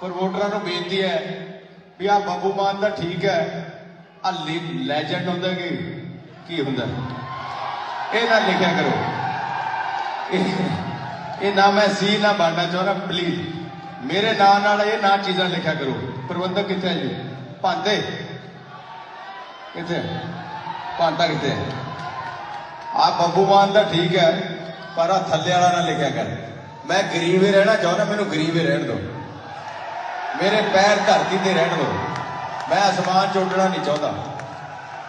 ਪ੍ਰਮੋਟਰਾਂ ਨੂੰ ਬੇਨਤੀ ਹੈ ਵੀ ਆ ਬੱਬੂ ਮਾਨ ਦਾ ਠੀਕ ਹੈ। ਆ ਲੈਜੈਂਡ ਹੁੰਦਾ ਕਿ ਕੀ ਹੁੰਦਾ? ਇਹ ਨਾ ਲਿਖਿਆ ਕਰੋ। ਇਹ ਨਾ ਮੈਂ ਸੀ ਨਾ ਬਣਨਾ ਚਾਹੁੰਦਾ ਪਲੀਜ਼ ਮੇਰੇ ਨਾਂ ਨਾਲ ਇਹ ਨਾ ਚੀਜ਼ਾਂ ਲਿਖਿਆ ਕਰੋ। ਪ੍ਰਬੰਧਕ ਕਿੱਥੇ ਹੈ ਜੀ? ਭਾਂਦੇ ਕਿੱਥੇ? ਭਾਂਡਾ ਕਿੱਥੇ ਹੈ? ਆ ਬੱਬੂ ਮਾਨ ਦਾ ਠੀਕ ਹੈ, ਪਰ ਆ ਥੱਲੇ ਵਾਲਾ ਨਾ ਲਿਖਿਆ ਕਰ। ਮੈਂ ਗਰੀਬ ਹੀ ਰਹਿਣਾ ਚਾਹੁੰਦਾ, ਮੈਨੂੰ ਗਰੀਬ ਹੀ ਰਹਿਣ ਦਿਓ। ਮੇਰੇ ਪੈਰ ਧਰਤੀ ਤੇ ਰਹਿਣ ਦਿਓ। ਮੈਂ ਅਸਮਾਨ 'ਚ ਨਹੀਂ ਚਾਹੁੰਦਾ।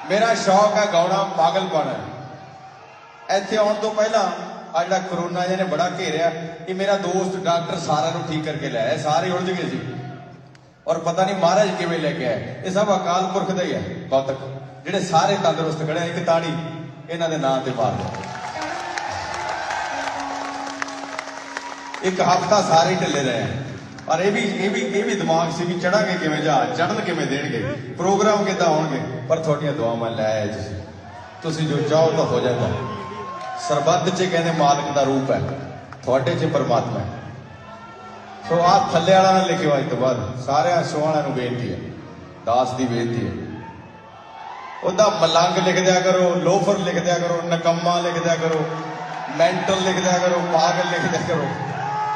ਮੇਰਾ ਸ਼ੌਕ ਹੈ ਗਾਉਣਾ ਪਾਗਲਪਨ ਹੈ ਇੱਥੇ ਆਉਣ ਤੋਂ ਪਹਿਲਾਂ ਆ ਜਿਹੜਾ ਕਰੋਨਾ ਜਿਹਨੇ ਬੜਾ ਘੇਰਿਆ ਕਿ ਮੇਰਾ ਦੋਸਤ ਡਾਕਟਰ ਸਾਰਿਆਂ ਨੂੰ ਠੀਕ ਕਰਕੇ ਲਿਆਇਆ ਇਹ ਸਾਰੇ ਉਲਝ ਗਏ ਸੀ। ਔਰ ਪਤਾ ਨਹੀਂ ਮਹਾਰਾਜ ਕਿਵੇਂ ਲੈ ਕੇ ਆਏ ਇਹ ਸਭ ਅਕਾਲ ਪੁਰਖ ਦਾ ਹੀ ਹੈ, ਗੌਤਕ। ਜਿਹੜੇ ਸਾਰੇ ਤੰਦਰੁਸਤ ਖੜੇ ਇੱਕ ਤਾੜੀ, ਇਹਨਾਂ ਦੇ ਨਾਂ ਤੇ ਮਾਰ ਦਿਓ। ਇੱਕ ਹਫਤਾ ਸਾਰੇ ਹੀ ਢਿੱਲੇ ਰਹੇ ਪਰ ਇਹ ਵੀ ਇਹ ਵੀ ਇਹ ਵੀ ਦਿਮਾਗ ਸੀ ਵੀ ਚੜਾਂਗੇ ਕਿਵੇਂ ਜਹਾਜ਼ ਚੜਨ ਕਿਵੇਂ ਦੇਣਗੇ, ਪ੍ਰੋਗਰਾਮ ਕਿੱਦਾਂ ਹੋਣਗੇ। ਪਰ ਤੁਹਾਡੀਆਂ ਦੁਆਵਾਂ ਲੈ ਆਏ ਤੁਸੀਂ ਤੁਸੀਂ ਜੋ ਚਾਹੋ ਤਾਂ ਹੋ ਜਾਂਦਾ। ਸਰਬੱਤ 'ਚ ਕਹਿੰਦੇ ਮਾਲਕ ਦਾ ਰੂਪ ਹੈ। ਤੁਹਾਡੇ 'ਚ ਪਰਮਾਤਮਾ ਹੈ। ਸੋ ਆਹ ਥੱਲੇ ਵਾਲਾ ਨਾ ਲਿਖਿਓ ਅੱਜ ਤੋਂ ਬਾਅਦ। ਸਾਰਿਆਂ ਸੋਹਣਿਆਂ ਨੂੰ ਬੇਨਤੀ ਹੈ। ਦਾਸ ਦੀ ਬੇਨਤੀ ਹੈ। ਉਹਦਾ ਮਲੰਗ ਲਿਖ ਦਿਆ ਕਰੋ, ਲੋਫਰ ਲਿਖ ਦਿਆ ਕਰੋ, ਨਕੰਮਾ ਲਿਖ ਦਿਆ ਕਰੋ, ਮੈਂਟਲ ਲਿਖ ਦਿਆ ਕਰੋ, ਪਾਗਲ ਲਿਖ ਦਿਆ ਕਰੋ।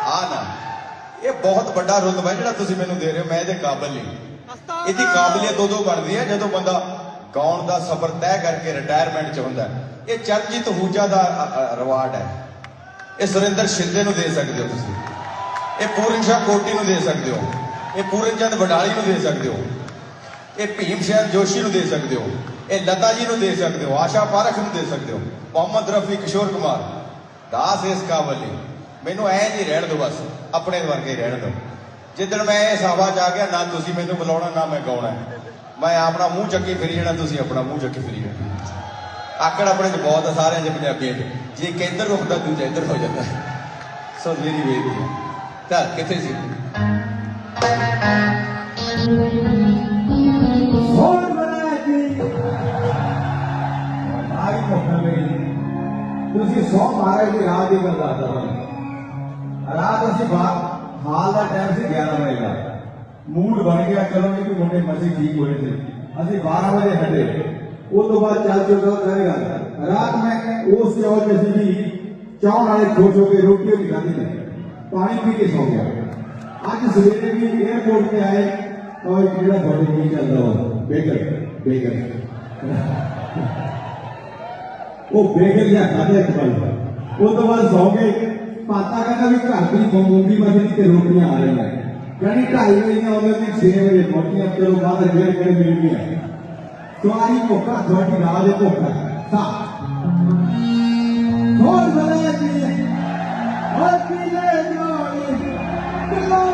ਆ ਨਾ। ਇਹ ਬਹੁਤ ਵੱਡਾ ਰੁਤਬਾ ਹੈ ਜਿਹੜਾ ਤੁਸੀਂ ਮੈਨੂੰ ਦੇ ਰਹੇ ਹੋ, ਮੈਂ ਇਹਦੇ ਕਾਬਿਲ ਨਹੀਂ। ਇਹਦੀ ਕਾਬਲੀਅਤ ਉਦੋਂ ਬਣਦੀ ਹੈ ਜਦੋਂ ਬੰਦਾ ਗਾਉਣ ਦਾ ਸਫ਼ਰ ਤੈਅ ਕਰਕੇ ਰਿਟਾਇਰਮੈਂਟ 'ਚ ਹੁੰਦਾ ਇਹ ਚਰਨਜੀਤ ਹੂਜਾ ਦਾ ਰਿਵਾਰਡ ਹੈ। ਇਹ ਸੁਰਿੰਦਰ ਸ਼ਿੰਦੇ ਨੂੰ ਦੇ ਸਕਦੇ ਹੋ ਤੁਸੀਂ। ਇਹ ਪੂਰਨ ਸ਼ਾਹ ਕੋਟੀ ਨੂੰ ਦੇ ਸਕਦੇ ਹੋ। ਇਹ ਪੂਰਨ ਚੰਦ ਵਡਾਲੀ ਨੂੰ ਦੇ ਸਕਦੇ ਹੋ। ਇਹ ਭੀਮ ਸ਼ੈਨ ਜੋਸ਼ੀ ਨੂੰ ਦੇ ਸਕਦੇ ਹੋ। ਇਹ ਲਤਾ ਜੀ ਨੂੰ ਦੇ ਸਕਦੇ ਹੋ। ਆਸ਼ਾ ਪਾਰਖ ਨੂੰ ਦੇ ਸਕਦੇ ਹੋ। ਮੁਹੰਮਦ ਰਫੀ ਕਿਸ਼ੋਰ ਕੁਮਾਰ। ਦਾਸ ਇਸ ਕਾਬਲ ਨਹੀਂ। ਮੈਨੂੰ ਐ ਨਹੀਂ ਰਹਿਣ ਦਿਓ ਬਸ, ਆਪਣੇ ਵਰਗੇ ਰਹਿਣ ਦਿਓ। ਜਿੱਦਣ ਮੈਂ ਇਹ ਹਵਾ 'ਚ ਆ ਗਿਆ, ਨਾ ਤੁਸੀਂ ਮੈਨੂੰ ਬੁਲਾਉਣਾ, ਨਾ ਮੈਂ ਗਾਉਣਾ। ਮੈਂ ਆਪਣਾ ਮੂੰਹ ਚੱਕੀ ਫਿਰੀ ਜਾਣਾ, ਤੁਸੀਂ ਆਪਣਾ ਮੂੰਹ ਚੱਕੀ ਫਿਰੀ ਜਾਣਾ। ਆਕੜ ਆਪਣੇ 'ਚ ਬਹੁਤ ਆ ਸਾਰਿਆਂ 'ਚ ਪੰਜਾਬੀਆਂ 'ਚ। ਜੇ ਕੇਂਦਰ ਰੁਕਦਾ, ਦੂਜਾ ਇੱਧਰ ਹੋ ਜਾਂਦਾ। ਸੋ ਮੇਰੀ ਬੇਨਤੀ ਹੈ। ਚੱਲ ਕਿੱਥੇ ਸੀ? ਆਈ ਮੌਕਾ ਤੁਸੀਂ ਸੌ ਮਹਾਰਾਜ ਦੀ ਰਾਤ ਦੀ ਗੱਲ ਦੱਸਦਾ ਤੁਹਾਨੂੰ ਰਾਤ ਅਸੀਂ ਬਾਹਰ ਹਾਲ ਦਾ ਟਾਈਮ ਸੀ 11 ਵਜੇ ਦਾ ਮੂਡ ਬਣ ਗਿਆ ਚਲੋ ਜੀ ਕਿ ਮੁੰਡੇ ਮਸੀ ਠੀਕ ਹੋਏ ਸੀ ਅਸੀਂ 12 ਵਜੇ ਹਟੇ ਉਸ ਤੋਂ ਬਾਅਦ ਚੱਲ ਚੁੱਕਾ ਕਰੇਗਾ ਰਾਤ ਮੈਂ ਉਸ ਚੌਲ ਤੇ ਸੀ ਵੀ ਚਾਹ ਨਾਲੇ ਖੁਸ਼ ਹੋ ਕੇ ਰੋਟੀ ਵੀ ਖਾਧੀ ਨਹੀਂ ਪਾਣੀ ਪੀ ਕੇ ਸੌ ਗਿਆ ਅੱਜ ਸਵੇਰੇ ਵੀ 에어ਪੋਰਟ ਤੇ ਆਏ ਤਾਂ ਇੱਕ ਜਿਹੜਾ ਤੁਹਾਡੇ ਕੀ ਚੱਲਦਾ ਉਹ ਬੇਕਰ ਬੇਕਰ ਉਹ ਬੇਗਲ ਜਾਂ ਖਾਦੇ ਇੱਕ ਪਲ ਉਹ ਤੋਂ ਬਾਅਦ ਸੌ ਗਏ ਪਾਤਾ ਕਹਿੰਦਾ ਵੀ ਘਰ ਦੀ ਮੂੰਗੀ ਮਸਲੀ ਤੇ ਰੋਟੀਆਂ ਆ ਰਹੀਆਂ। ਯਾਨੀ ਢਾਈ ਵਜੇ ਨਾਲ ਉਹਨਾਂ ਦੀ 6 ਵਜੇ ਰੋਟੀਆਂ ਚਲੋ ਬਾਅਦ ਜਿਹੜੇ ਕਿਹੜੇ ਮਿਲ ਤੁਹਾਡੀ ਭੁੱਖਾ ਤੁਹਾਡੀ ਰਾਹ ਦੇ ਭੁੱਖਾ ਸਾ। ਹੋਰ ਬਣਾ ਕੀ ਹੋਰ ਕੀ ਲੈ ਜਾਣੀ